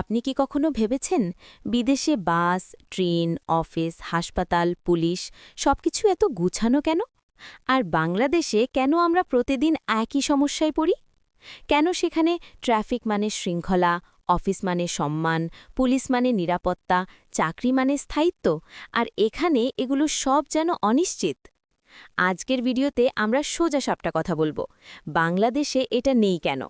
আপনি কি কখনো ভেবেছেন বিদেশে বাস, ট্রেন, অফিস, হাসপাতাল, পুলিশ সবকিছু এত গুছানো কেন? আর বাংলাদেশে কেন আমরা প্রতিদিন একই সমস্যায় পড়ি? কেন সেখানে ট্রাফিক মানে শৃঙ্খলা, অফিস মানে সম্মান, পুলিশ মানে নিরাপত্তা, চাকরি মানে স্থায়িত্ব আর এখানে এগুলো সব যেন অনিশ্চিত? আজকের ভিডিওতে আমরা সোজা সাপটা কথা বলব। বাংলাদেশে এটা নেই কেন?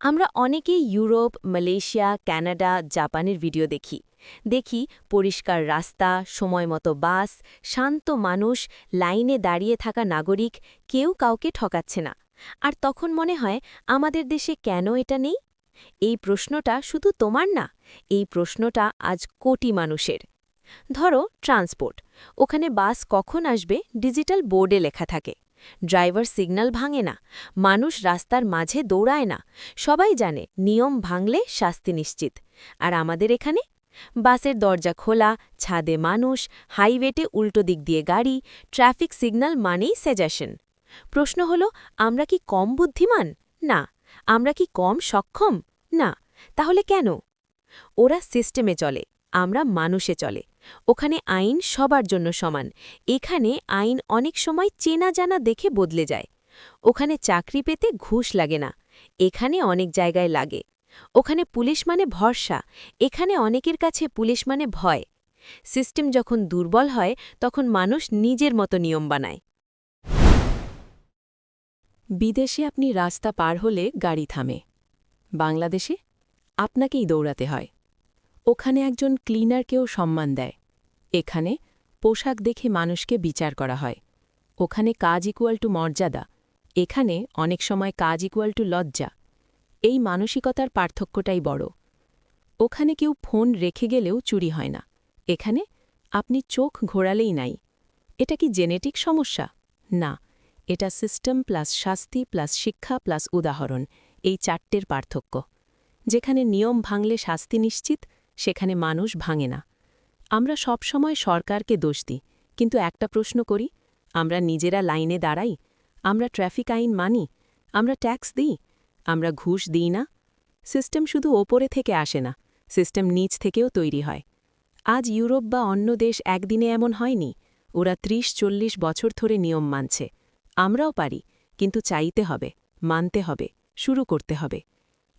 আমরা অনেকেই ইউরোপ, মালয়েশিয়া, কানাডা, জাপানের ভিডিও দেখি। দেখি পরিষ্কার রাস্তা সময়মতো বাস, শান্ত মানুষ, লাইনে দাঁড়িয়ে থাকা নাগরিক, কেউ কাউকে ঠকাচ্ছে না। আর তখন মনে হয়, আমাদের দেশে কেন এটা নেই? এই প্রশ্নটা শুধু তোমার না, এই প্রশ্নটা আজ কোটি মানুষের। ধরো ট্রান্সপোর্ট, ওখানে বাস কখন আসবে? ডিজিটাল বোর্ডে লেখা থাকে। ড্রাইভার সিগন্যাল ভাঙে না, মানুষ রাস্তার মাঝে দৌড়ায় না, সবাই জানে নিয়ম ভাঙলে শাস্তি নিশ্চিত। আর আমাদের এখানে? বাসের দরজা খোলা, ছাদে মানুষ, হাইওয়েতে উল্টো দিক দিয়ে গাড়ি, ট্রাফিক সিগন্যাল মানেই সেজাশন প্রশ্ন হল, আমরা কি কম বুদ্ধিমান? না। আমরা কি কম সক্ষম? না। তাহলে কেন? ওরা সিস্টেমে চলে, আমরা মানুষে চলে। ওখানে আইন সবার জন্য সমান। এখানে আইন অনেক সময় চেনা জানা দেখে বদলে যায়। ওখানে চাকরি পেতে ঘুষ লাগে না। এখানে অনেক জায়গায় লাগে। ওখানে পুলিশ মানে ভরসা। এখানে অনেকের কাছে পুলিশ মানে ভয়। সিস্টেম যখন দুর্বল হয়, তখন মানুষ নিজের মতো নিয়ম বানায়। বিদেশে আপনি রাস্তা পার হলে গাড়ি থামে। বাংলাদেশে আপনাকেই দৌড়াতে হয়। ওখানে একজন ক্লিনারকেও সম্মান দেয়। এখানে পোশাক দেখে মানুষকে বিচার করা হয়। ওখানে কাজ ইকুয়াল টু মর্যাদা। এখানে অনেক সময় কাজ ইকুয়াল টু লজ্জা। এই মানসিকতার পার্থক্যটাই বড়। ওখানে কেউ ফোন রেখে গেলেও চুরি হয় না। এখানে আপনি চোখ ঘোরালেই নাই। এটা কি জেনেটিক সমস্যা? না। এটা সিস্টেম প্লাস শাস্তি প্লাস শিক্ষা প্লাস উদাহরণ। এই চারটের পার্থক্য। যেখানে নিয়ম ভাঙলে শাস্তি নিশ্চিত সেখানে মানুষ ভাঙে না। আমরা সবসময় সরকারকে দোষ দিই, কিন্তু একটা প্রশ্ন করি, আমরা নিজেরা লাইনে দাঁড়াই? আমরা ট্রাফিক আইন মানি? আমরা ট্যাক্স দিই? আমরা ঘুষ দিই না? সিস্টেম শুধু ওপরে থেকে আসে না, সিস্টেম নিচ থেকেও তৈরি হয়। আজ ইউরোপ বা অন্য দেশ একদিনে এমন হয়নি, ওরা ত্রিশ চল্লিশ বছর ধরে নিয়ম মানছে। আমরাও পারি, কিন্তু চাইতে হবে, মানতে হবে, শুরু করতে হবে।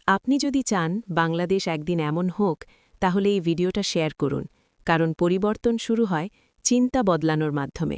আপনি যদি চান বাংলাদেশ একদিন এমন হোক তাহলে এই ভিডিওটা শেয়ার করুন কারণ পরিবর্তন শুরু হয় চিন্তা বদলানোর মাধ্যমে।